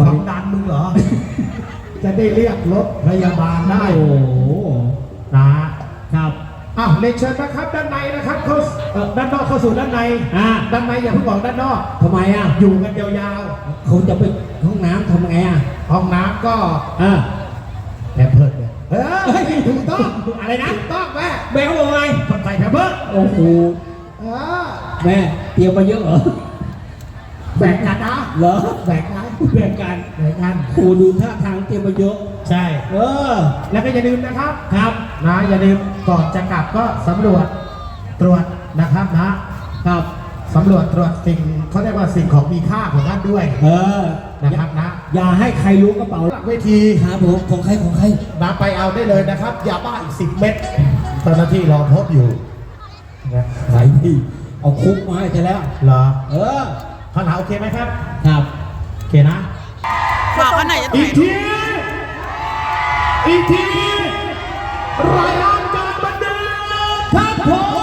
ความดันมึงเหรอ จะได้เรียกรถพยาบาลได้โอ้โหนะครับอ้าวเรียนเชิญนะครับด้านในนะครับเข้าเอ่อด้านนอกเข้าสู่ด้านในอ่าด้านในอย่าเพิ่งบอกด้านนอก ทำไมอะอยู่กันยาวเขาจะไปห้องน้ำทำไงอะๆห้องน้ำก็อ่าแพมเพิร์ดเนี่ยเฮ้ยถูกต้องอะไรนะถูกต้องแม่แมวบอกไงใส่แพมเพิร์ดโอ้โหเออแม่เตรียมมาเยอะเหรอแบ่งกันนะเหรอแบ่งกันแบ่ง กันแบ่งกันครูดูท่าทางเตรียมมาเยอะ ใช่ เออ แล้วก็อย่าลืมนะครับครับนะอย่าลืมก่อนจะกลับก็สำรวจตรวจนะครับนะครับสำรวจตรวจสิ่งเขาเรียกว่าสิ่งของมีค่าของท่านด้วย เออนะครับนะ อย่าให้ใครรู้กระเป๋าหลังเวทีครับผมของใครของใครนะไปเอาได้เลยนะครับยาบ้าอีกสิบเม็ดเจ้าหน้าที่รอพบอยู่นะใครที่เอาคุกมาให้จะแล้วเหรอเออคำถามโอเคไหมครับ ครับโอเคนะ วันไหนจะตรงอีไหนกที อีกทีรายงานการบันเดิงครับผม